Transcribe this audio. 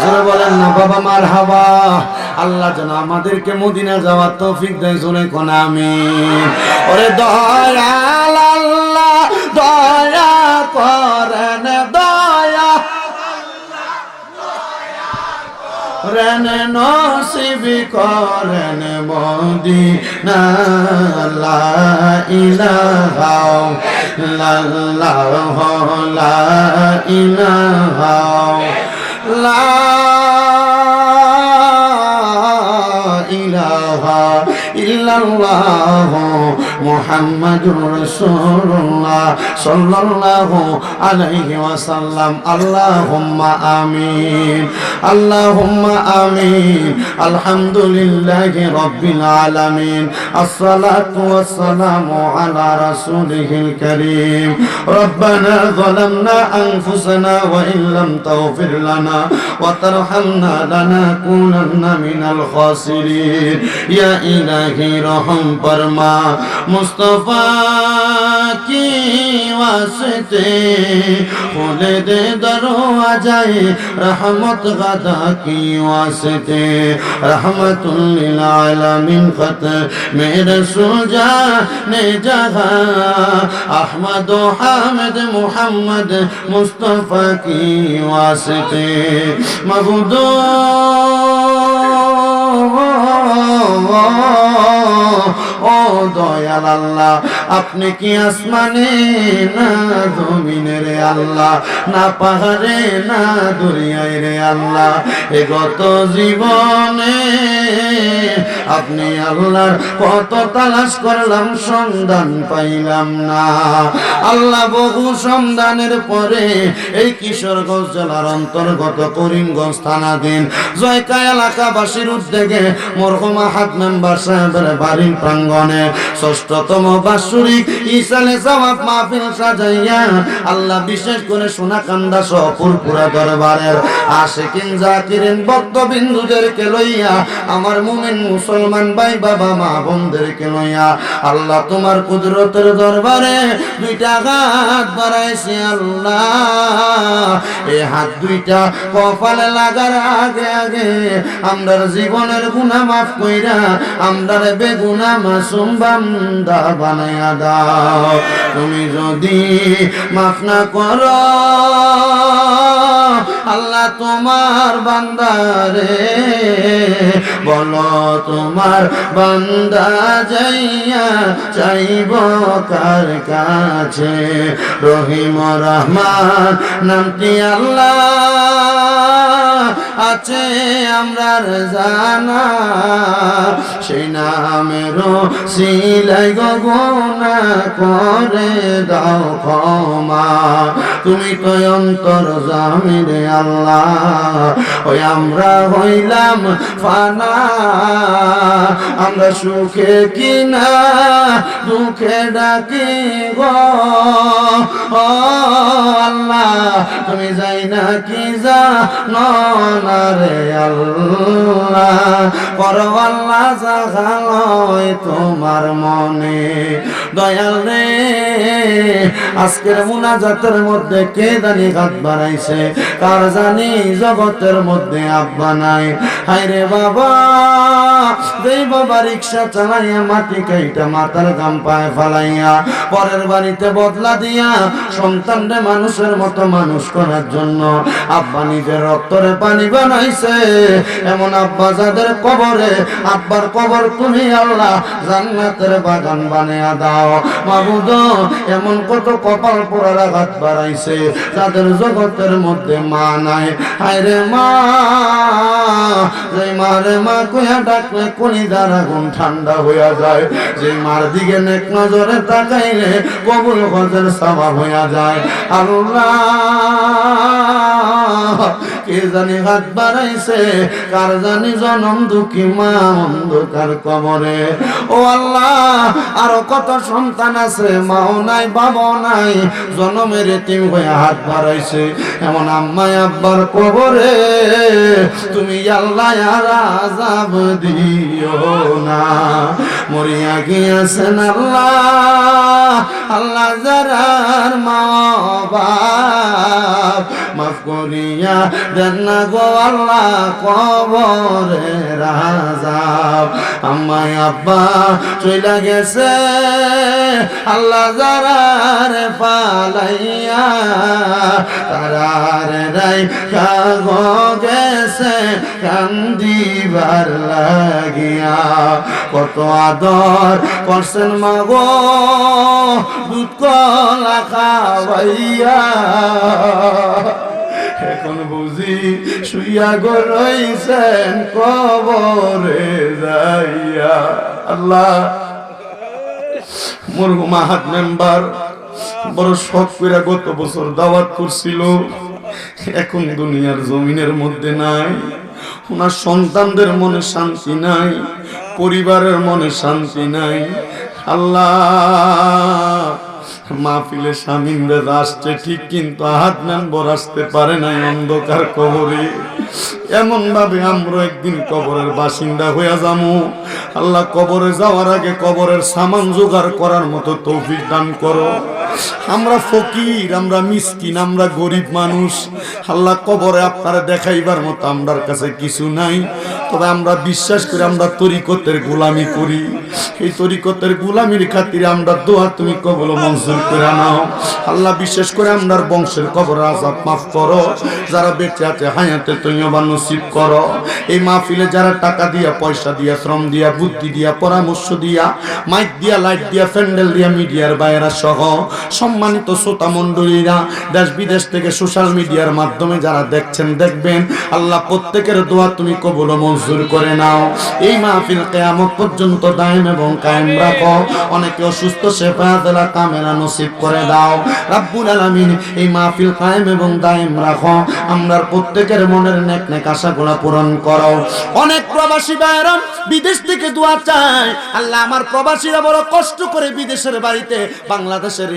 জোরে বলেন না, বাবা মার হাবা আল্লাহ যেন আমাদেরকে মদিনা যাওয়ার তৌফিক দেয়, জোরে কোন আমি ওরে দয়াল আল্লাহ, দয়া করেন, দয়া। রেন নসিব করেন মদিনা লা ইলাহা ইল্লাল্লাহ লা ইলাহা লা ইলাহা ইল্লাল্লাহ মুহাম্মাদুর রাসূলুল্লাহ সাল্লাল্লাহু আলাইহি ওয়াসাল্লাম আল্লাহুম্মা আমিন আল্লাহুম্মা আমিন আলহামদুলিল্লাহি রাব্বিল আলামিন আসসালাতু ওয়াসসালামু আলা রাসূলিহিল কারীম ربنا ظلمنا أنفسنا وإن لم تغفر لنا وترحمنا لنكونن من الخاسرين يا إلهي رحم فرما مصطفیٰ کی واسطے کھولے دے دروازے رحمت غدا کی واسطے رحمت للعالمین خط میرے سوجا نے جہاں احمد و حامد محمد مصطفیٰ کی واسطے مبدو দয়াল আল্লাহ। আপনি কি আসমানে না জমিনে রে আল্লাহ? না পাহাড়ে, না দরিয়ায় রে আল্লাহ। এ গত জীবনে আপনি আল্লাহর কত তালাশ করলাম, সন্ধান পাইলাম না। আল্লাহ বহু সন্ধানের পরে এই কিশোরগঞ্জ জেলার অন্তর্গত করিমগঞ্জ থানাধীন জয়কা এলাকাবাসীর উদ্যোগে মরহুমা হাত মেম্বার সাহেবের বাড়ির প্রাঙ্গণে ষষ্ঠতম বাৎসরিক ইসালে সওয়াব মাহফিল সাজাইয়া আল্লাহ বিশেষ করে সোনাকান্দা সহ পুরপুরা দরবারের আশিকিন জাকিরিন ভক্তবিন্দুদেরকে লইয়া, আমার মুমিন মুসলমান ভাই বাবা, মা বোনদেরকে লইয়া আল্লাহ তোমার কুদরতের দরবারে দুইটা হাত বাড়াইছে আল্লাহ। এই হাত দুইটা কপালে লাগার আগে আগে আমরার জীবনের গুনাহ মাফ কইরা আমরার বেগুনা মাসুম বান্দা বানায়া দাও। তুমি যদি মাফ না করো, আল্লাহ তোমার বান্দারে বলো তোমার বান্দা যাইয়া চাইব কার কাছে? রহিম রহমান, নামটি আল্লাহ। আছে আমরার জানা। সেই নামেরও সিলাই গগনা করে দাও ক্ষমা। তুমি তো অন্তর জামিরে আল্লাহ। ওই আমরা হইলাম ফানা। আমরা সুখে কিনা, দুঃখে ডাকি গো। আল্লাহ, তুমি যাই না কি যা নরে আল্লাহ। করো জাগালয় তোমার মনে। দয়াল রে, আজকের মুনাজাতের মধ্যে কে জানি হাত বাড়াইছে কার জানি জগতের মধ্যে আব্বা নাই? হায়রে বাবা, যেই বাবা রিক্সা চালাইয়া মাটি কাইটা মাথার গাম পায়ে ফালাইয়া পরের বাড়িতে বদলা দিয়া সন্তানরে মানুষের মতো মানুষ করার জন্য আব্বা নিজের রক্তরে পানি বানাইছে। এমন আব্বা যাদের কবরে, আব্বার কবর তুমি আল্লাহ জান্নাতের বাগান বানিয়ে দাও। মাবুদ এমন কত কপাল পোড়ার আঘাত বাড়াইছে, যাদের জগতের মধ্যে মা নাই। হায়রে মা যে মারে মা কইয়া ডাকলে দ্বারা গুণ ঠান্ডা হইয়া যায়। যে মার দিকে নেক নজরে তাকাইলে কবুল হজের সভা হইয়া যায়। আল্লাহ কে জানি হাত বাড়াইছে কার জানি জনম দুঃখী মা অন্ধকার কবরে? ও আল্লাহ, আরও কত সন্তান আছে? মাও নাই, বাবাও নাই, জনমের এতিম হয়ে হাত বাড়াইছে। এমন আম্মাই আব্বার কবরে, তুমি আল্লাহ আজাব দিও না। মরিয়া গিয়েছেন আল্লাহ আল্লাহ যারার মা বাপ। মাফ করিয়া দেন না গো আল্লাহ কবরে রাজাব আম্মাই আব্বা চইলা গেছে, আল্লাহ যারার পালাইয়া, তারার রাই কাগ গেছে, কান্দিবার লাগিয়া। কত আদর করছেন মাগো, দুধ কলা খাওয়াইয়া। এখন বুঝি শুইয়া গো রইছেন কবরে যাইয়া। আল্লাহ মরহুম আহাদ মেম্বার বড় শখ করে গত বছর দাওয়াত করছিল। এখন দুনিয়ার জমিনের মধ্যে নাই, ওনার সন্তানদের মনে শান্তি নাই, পরিবারের মনে শান্তি নাই। আল্লাহ মাহফিলে স্বামীনদের আসছে, ঠিক কিন্তু আহাত মেম্বর আসতে পারে নাই, অন্ধকার কবরে। এমন ভাবে আমরা একদিন কবরের বাসিন্দা হইয়া যামু। আল্লাহ কবরে যাওয়ার আগে কবরের সামান জোগাড় করার মতো তৌফিক দান করো। আমরা ফকির, আমরা মিসকিন, আমরা গরিব মানুষ। আল্লাহ কবরে আপনারা দেখাইবার মতো আমরার কাছে কিছু নাই। তবে আমরা বিশ্বাস করি আমরা তরিকতের গোলামি করি। এই তরিকতের গোলামির খাতিরে আমরা দোয়া তুমি কবল মঞ্জুর করে নাও। আল্লাহ বিশেষ করে আমরার বংশের কবর আজাব মাফ করো। যারা বেঁচে আছে হায়াতে তুমি আবার নসিব করো। এই মাহফিলে যারা টাকা দিয়া, পয়সা দিয়া, শ্রম দিয়া, বুদ্ধি দিয়া, পরামর্শ দিয়া, মাইক দিয়া, লাইট দিয়া, প্যান্ডেল দিয়া, মিডিয়ার বাইরা সহ সম্মানিত শ্রোতা মণ্ডলীরা, দেশ বিদেশ থেকে সোশ্যাল মিডিয়ার মাধ্যমে যারা দেখছেন, দেখবেন, আল্লাহ প্রত্যেকের দোয়া তুমি কবুল ও মঞ্জুর করে নাও। এই মাহফিল কেয়ামত পর্যন্ত দায়েম এবং কায়েম রাখো। অনেকে অসুস্থ দেলা কামেরা নসিব করে দাও। রাব্বুল আলামিন, এই মাহফিল কায়েম এবং দায়েম রাখো। আমরার প্রত্যেকের মনের নেক নেক আশাগুলা পূরণ করো। অনেক প্রবাসী ভাইরাম বিদেশ থেকে দোয়া চায়। আল্লাহ আমার প্রবাসীরা বড় কষ্ট করে বিদেশের বাড়িতে বাংলাদেশের